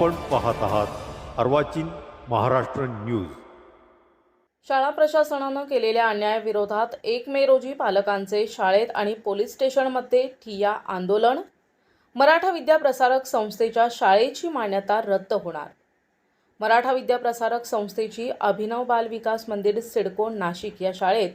आपण पाहत आहात अर्वाचीन महाराष्ट्र न्यूज. शाळा प्रशासनानं केलेल्या अन्यायाविरोधात एक मे रोजी पालकांचे शाळेत आणि पोलीस स्टेशनमध्ये ठिया आंदोलन. मराठा विद्याप्रसारक संस्थेच्या शाळेची मान्यता रद्द होणार. मराठा विद्याप्रसारक संस्थेची अभिनव बाल विकास मंदिर सिडको नाशिक या शाळेत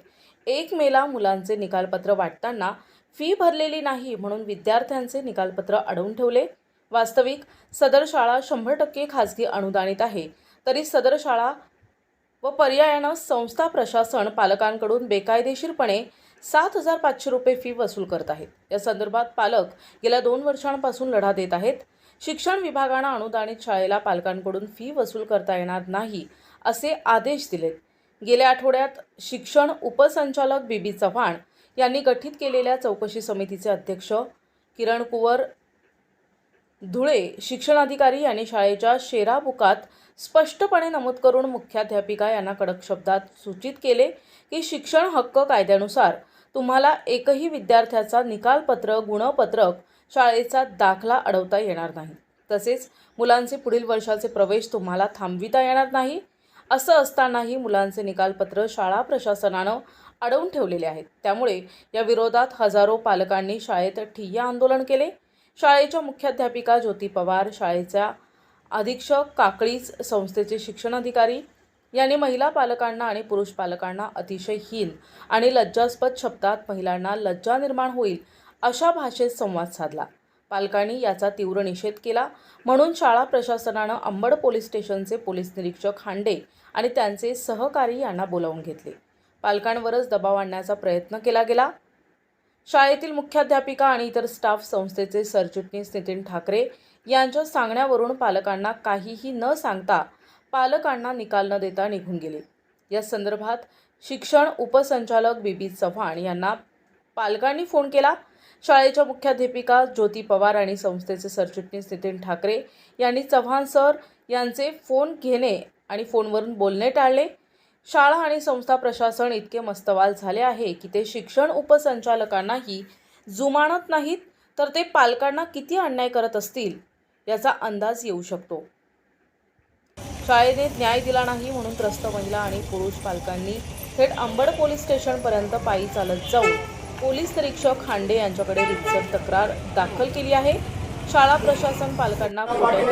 एक मेला मुलांचे निकालपत्र वाटताना फी भरलेली नाही म्हणून विद्यार्थ्यांचे निकालपत्र अडवून ठेवले. वास्तविक सदर शाळा शंभर टक्के खाजगी अनुदानित आहे. तरी सदर शाळा व पर्यायानं संस्था प्रशासन पालकांकडून बेकायदेशीरपणे सात हजार पाचशे रुपये फी वसूल करत आहेत. या संदर्भात पालक गेल्या दोन वर्षांपासून लढा देत आहेत. शिक्षण विभागानं अनुदानित शाळेला पालकांकडून फी वसूल करता येणार नाही असे आदेश दिलेत. गेल्या आठवड्यात शिक्षण उपसंचालक बीबी चव्हाण यांनी गठीत केलेल्या चौकशी समितीचे अध्यक्ष किरण कुवर धुळे शिक्षणाधिकारी यांनी शाळेच्या शेरा बुकात स्पष्टपणे नमूद करून मुख्याध्यापिका यांना कडक शब्दात सूचित केले की शिक्षण हक्क कायद्यानुसार तुम्हाला एकही विद्यार्थ्याचा निकालपत्र गुणपत्रक शाळेचा दाखला अडवता येणार नाही. तसेच मुलांचे पुढील वर्षाचे प्रवेश तुम्हाला थांबविता येणार नाही. असं असतानाही मुलांचे निकालपत्र शाळा प्रशासनानं अडवून ठेवलेले आहेत. त्यामुळे या विरोधात हजारो पालकांनी शाळेत ठिय्या आंदोलन केले. शाळेच्या मुख्याध्यापिका ज्योती पवार शाळेच्या अधीक्षक काकळीज संस्थेचे शिक्षणाधिकारी यांनी महिला पालकांना आणि पुरुष पालकांना अतिशय हीन आणि लज्जास्पद शब्दात महिलांना लज्जा निर्माण होईल अशा भाषेत संवाद साधला. पालकांनी याचा तीव्र निषेध केला. म्हणून शाळा प्रशासनानं अंबड पोलीस स्टेशनचे पोलीस निरीक्षक हांडे आणि त्यांचे सहकारी यांना बोलावून घेतले. पालकांवरच दबाव आणण्याचा प्रयत्न केला गेला. शाळेतील मुख्याध्यापिका आणि इतर स्टाफ संस्थेचे सरचिटणीस नितीन ठाकरे यांच्या सांगण्यावरून पालकांना काहीही न सांगता पालकांना निकाल न देता निघून गेले. या संदर्भात शिक्षण उपसंचालक बीबी चव्हाण यांना पालकांनी फोन केला. शाळेच्या मुख्याध्यापिका ज्योती पवार आणि संस्थेचे सरचिटणीस नितीन ठाकरे यांनी चव्हाण सर यांचे फोन घेणे आणि फोनवरून बोलणे टाळले. शाळा आणि संस्था प्रशासन इतके मस्तवाल झाले आहे की ते शिक्षण उपसंचालकांनाही जुमानत नाहीत तर ते पालकांना किती अन्याय करत असतील याचा अंदाज येऊ शकतो. शाळेने न्याय दिला नाही म्हणून त्रस्त महिला आणि पुरुष पालकांनी थेट अंबड पोलीस स्टेशनपर्यंत पायी चालत जाऊन पोलीस निरीक्षक खांडे यांच्याकडे रितसर तक्रार दाखल केली आहे. शाळा प्रशासन पालकांना खोट्या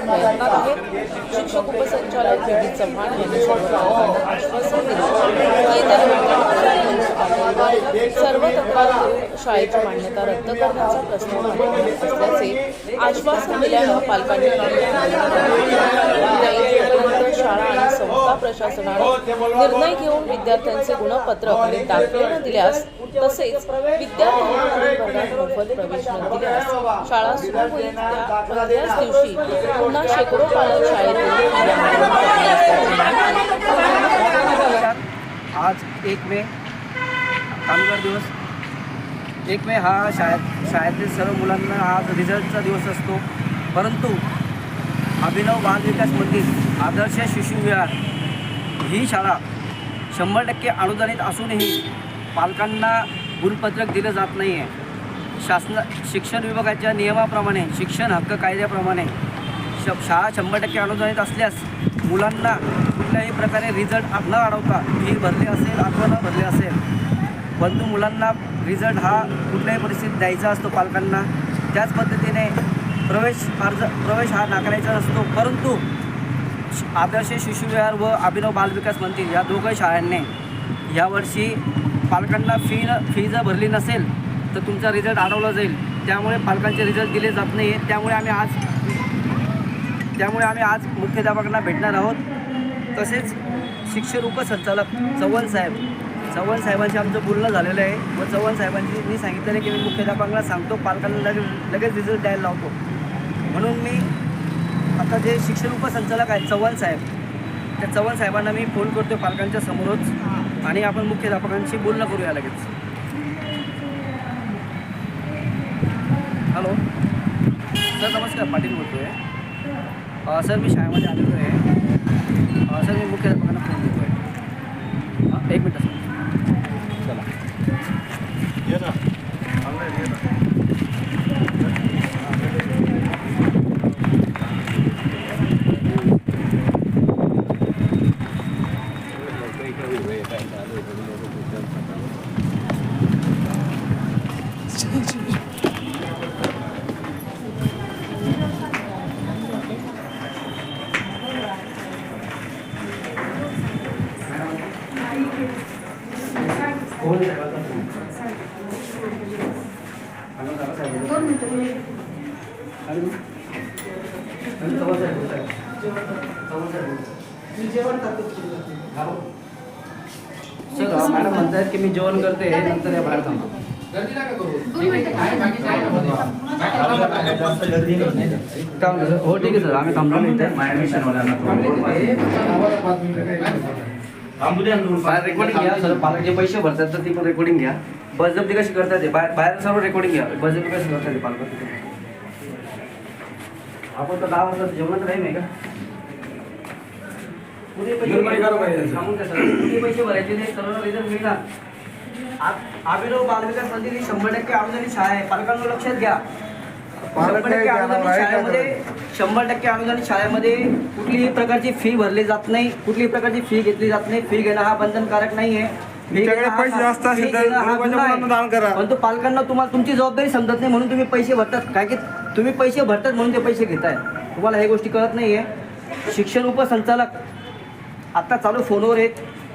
प्रयत्नात आहेत. शिक्षक उपसंचालक बीबी चव्हाण यांनी आश्वासन दिलं. सर्व तक्रार शाळेची मान्यता रद्द करण्याचा प्रस्ताव असल्याचे आश्वासन दिल्यानं पालकांनी शाळा आणि संस्था प्रशासनानं निर्णय घेऊन विद्यार्थ्यांचे गुणपत्रक आणि दाखले न दिल्यास तसेच विद्यार्थ्यांना मोफत प्रवेश न दिल्यास शाळा सुरू होईल त्या पहिल्याच दिवशी पुन्हा शेकडो पालक शाळेत आज एक मे कामगार दिवस. एक मे हा शाळेत शाळेतील सर्व मुलांना आज रिझल्टचा दिवस असतो. परंतु अभिनव बालविकास मंदिर आदर्श शिशुविहार ही शाळा शंभर टक्के अनुदानित असूनही पालकांना गुणपत्रक दिलं जात नाही आहे शासन शिक्षण विभागाच्या नियमाप्रमाणे शिक्षण हक्क कायद्याप्रमाणे श शाळा शंभर टक्के अनुदानित असल्यास मुलांना कुठल्याही प्रकारे रिझल्ट न अडवता फी भरली असेल अथवा न भरली असेल परंतु मुलांना रिझल्ट हा कुठल्याही परिस्थितीत द्यायचा असतो पालकांना. त्याच पद्धतीने प्रवेश अर्ज प्रवेश हा नाकारायचा असतो. परंतु श- आदर्श शिशुविहार व अभिनव बालविकास मंदिर या दोघं शाळांनी यावर्षी पालकांना फी न फी जर भरली नसेल तर तुमचा रिझल्ट अडवला जाईल. त्यामुळे पालकांचे रिझल्ट दिले जात नाही त्यामुळे आम्ही आज त्यामुळे आम्ही आज मुख्याध्यापकांना भेटणार आहोत. तसेच शिक्षण उपसंचालक चव्हाण साहेब. चव्हाण साहेबांशी आमचं बोलणं झालेलं आहे. व चव्हाण साहेबांची मी सांगितलेलं आहे की मी मुख्याध्यापकांना सांगतो. पालकांना लगेच लगेच रिझल्ट द्यायला लावतो. म्हणून मी आता जे शिक्षण उपसंचालक आहेत चव्हाण साहेब त्या चव्हाण साहेबांना मी फोन करतो पालकांच्या समोरच आणि आपण मुख्याध्यापकांशी बोलणं करूया लगेच. हॅलो सर नमस्कार पाटील बोलतो आहे सर मी शाळेमध्ये आलेलो आहे. सर मी मुख्याध्यापकांना फोन देतो आहे जेवण खातो मॅडम म्हणतात की मी जेवण करते नंतर या बाहेर थांबा. हो ठीक आहे सर. आम्ही थांबलो इथे. बाहेर रेकॉर्डिंग घ्या सर. पालक जे पैसे भरतात तर ती पण रेकॉर्डिंग घ्या. बसजप्ती कशी करतात ते बाहेर बाहेर सर्व रेकॉर्डिंग घ्या. बसजप्ती कशी करतात पालक आपण तर दहा वाजता जेवणाचं टाईम आहे का? पैसे भरायचे रिझल्ट मिळणार. बालविकास मंदिर ही शंभर टक्के अनुदानित शाळा आहे. पालकांना लक्षात घ्या. शंभर टक्के अनुदानित शाळेमध्ये शंभर टक्के अनुदानित शाळेमध्ये कुठलीही प्रकारची फी भरली जात नाही. कुठलीही प्रकारची फी घेतली जात नाही. फी घेणं हा बंधनकारक नाही आहे. परंतु पालकांना तुम्हाला तुमची जबाबदारी समजत नाही म्हणून तुम्ही पैसे भरतात. काय की तुम्ही पैसे भरतात म्हणून ते पैसे घेताय. तुम्हाला हे गोष्टी कळत नाहीये. शिक्षण उपसंचालक आता चालू फोनवर आहेत.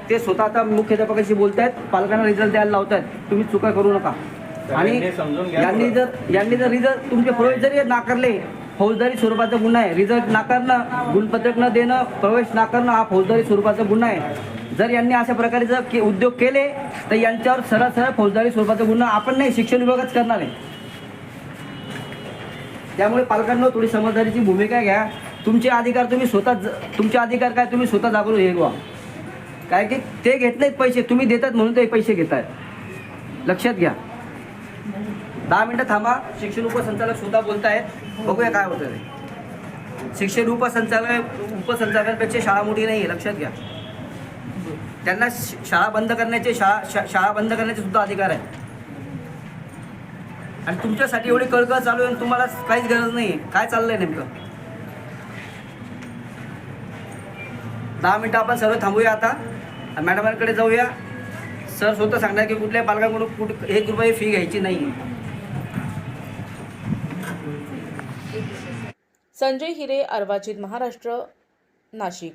ते स्वतः आता मुख्याध्यापकाशी बोलतायत. पालकांना रिझल्ट द्यायला लावतायत. तुम्ही चुका करू नका. आणि यांनी जर यांनी जर रिझल्ट तुमचे प्रवेश जरी नाकारले फौजदारी स्वरूपाचा गुन्हा आहे. रिझल्ट नाकारणं गुणपत्रक न देणं प्रवेश नाकारणं हा फौजदारी स्वरूपाचा गुन्हा आहे. जर यांनी अशा प्रकारे जर के उद्योग केले तर यांच्यावर सरळ सरळ फौजदारी स्वरूपाचा गुन्हा आपण नाही शिक्षण विभागच करणार आहे. त्यामुळे पालकांना थोडी समजदारीची भूमिका घ्या. तुमचे अधिकार तुम्ही स्वतः ज- तुमचे अधिकार काय? तुम्ही स्वतः जागरूक हे व्हा काय की ते घेत नाहीत पैसे तुम्ही देतात म्हणून ते पैसे घेत आहेत लक्षात घ्या. दहा मिनटं थांबा. शिक्षण उपसंचालक स्वतः आहेत बघूया काय होतं ते. शिक्षण उपसंचालक उपसंचालकांपेक्षा शाळा मोठी नाही आहे लक्षात घ्या. त्यांना श- शाळा बंद करण्याचे शाळा शा- शाळा बंद करण्याचे सुद्धा अधिकार आहे आणि तुमच्यासाठी एवढी कळकळ चालू आहे आणि तुम्हाला काहीच गरज नाही आहे काय चाललंय नेमकं? दहा मिनटं आपण सर्व थांबूया आता. मॅडमांकडे जाऊया. सर स्वतः सांगणार की कुठल्या पालकांकडून कुठ एक रुपये फी घ्यायची नाही. संजय हिरे अर्वाचीत महाराष्ट्र नाशिक.